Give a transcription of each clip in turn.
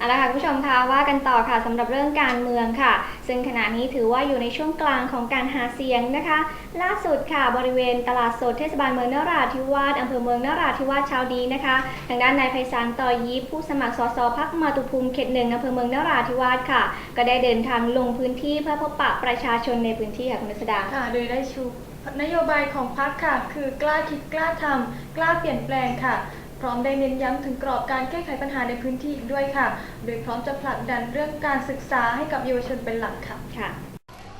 เอาละค่ะคุณผู้ชมคะว่ากันต่อค่ะสำหรับเรื่องการเมืองค่ะ ซึ่งขณะนี้ถือว่าอยู่ในช่วงกลางของการหาเสียงนะคะ ล่าสุดค่ะบริเวณตลาดสดเทศบาลเมืองนราธิวาสอำเภอเมืองนราธิวาสเช้านี้นะคะ ทางด้านนายไพศาลต่อยิปผู้สมัครสสพักมาตุภูมิเขตหนึ่งอำเภอเมืองนราธิวาสค่ะ ก็ได้เดินทางลงพื้นที่เพื่อพบปะประชาชนในพื้นที่ค่ะคุณสดาค่ะโดยได้ชูนโยบายของพรรคค่ะ คือกล้าคิดกล้าทำกล้าเปลี่ยนแปลงค่ะ พร้อมได้เน้นย้ำถึงกรอบการแก้ไขปัญหาในพื้นที่อีกด้วยค่ะ โดยพร้อมจะผลักดันเรื่องการศึกษาให้กับเยาวชนเป็นหลักค่ะ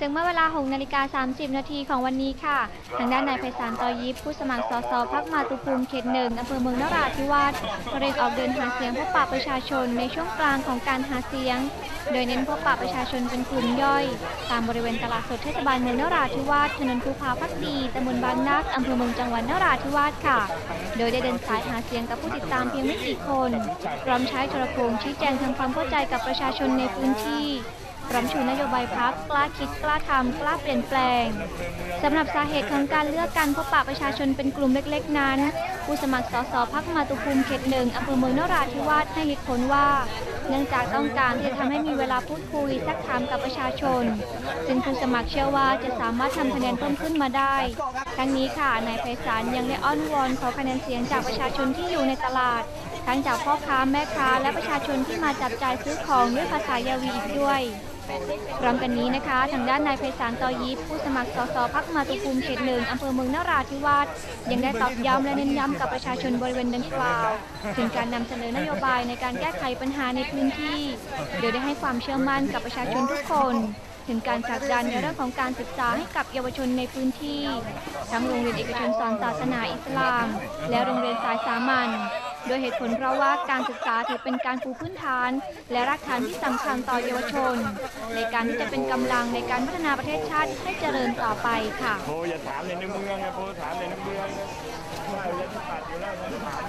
ค่ะซึ่งเมื่อเวลา6นาฬิกา30 นาทีของวันนี้ค่ะ ทางด้านนายไพศาลตอยิปผู้สมัครสสพักมาตุภูมิเขตหนึ่งอำเภอเมืองนราธิวาสเร่งออกเดินหาเสียงพบปะประชาชนในช่วงกลางของการหาเสียง โดยเน้นพบปะประชาชนเป็นกลุ่มย่อย ตามบริเวณตลาดสดเทศบาลเมืองนราธิวาสถนนภูพาพักดีตำบลบางนักอำเภอเมืองจังหวัดนราธิวาสค่ะ โดยได้เดินสายหาเสียงกับผู้ติดตามเพียงไม่กี่คนพร้อมใช้โทรโขงชี้แจงทำความเข้าใจกับประชาชนในพื้นที่ ร้อมชูนโยบายพักกล้าคิดกล้าทำกล้าเปลี่ยนแปลงสำหรับสาเหตุของการเลือกการพบปะประชาชนเป็นกลุ่มเล็กๆ นั้น ผู้สมัครสสพักมาตุภูมิเขตหนึ่งอำเภอเมืองนราธิวาสให้เหตุผลว่า เนื่องจากต้องการที่จะทำให้มีเวลาพูดคุยซักถามกับประชาชน ซึ่งผู้สมัครเชื่อว่าจะสามารถทำคะแนนเพิ่มขึ้นมาได้ ทั้งนี้ค่ะนายไพศาลยังได้อ้อนวอนขอคะแนนเสียงจากประชาชนที่อยู่ในตลาดทั้งจากพ่อค้าแม่ค้าและประชาชนที่มาจับจ่ายซื้อของด้วยภาษายาวีอีกด้วย พร้อมกันนี้นะคะ ทางด้านนายไพศาลตอยิปผู้สมัครสสพักมาตุภูมิเขตหนึ่งอำเภอเมืองนราธิวาสยังได้ตอกย้ำและเน้นย้ำกับประชาชนบริเวณดังกล่าวถึงการนำเสนอนโยบายในการแก้ไขปัญหาในพื้นที่ โดยได้ให้ความเชื่อมั่นกับประชาชนทุกคนถึงการผลักดันในเรื่องของการศึกษาให้กับเยาวชนในพื้นที่ ทั้งโรงเรียนเอกชนสอนศาสนาอิสลาม และโรงเรียนสายสามัญ โดยเหตุผลเพราะว่าการศึกษาถือเป็นการปูพื้นฐาน และรากฐานที่สำคัญต่อเยาวชน ในการที่จะเป็นกำลังในการพัฒนาประเทศชาติให้เจริญต่อไปค่ะโบอย่าถามในเมืองนะโบถามในเมืองนะว่าเราจะปัดอยู่แล้วถาม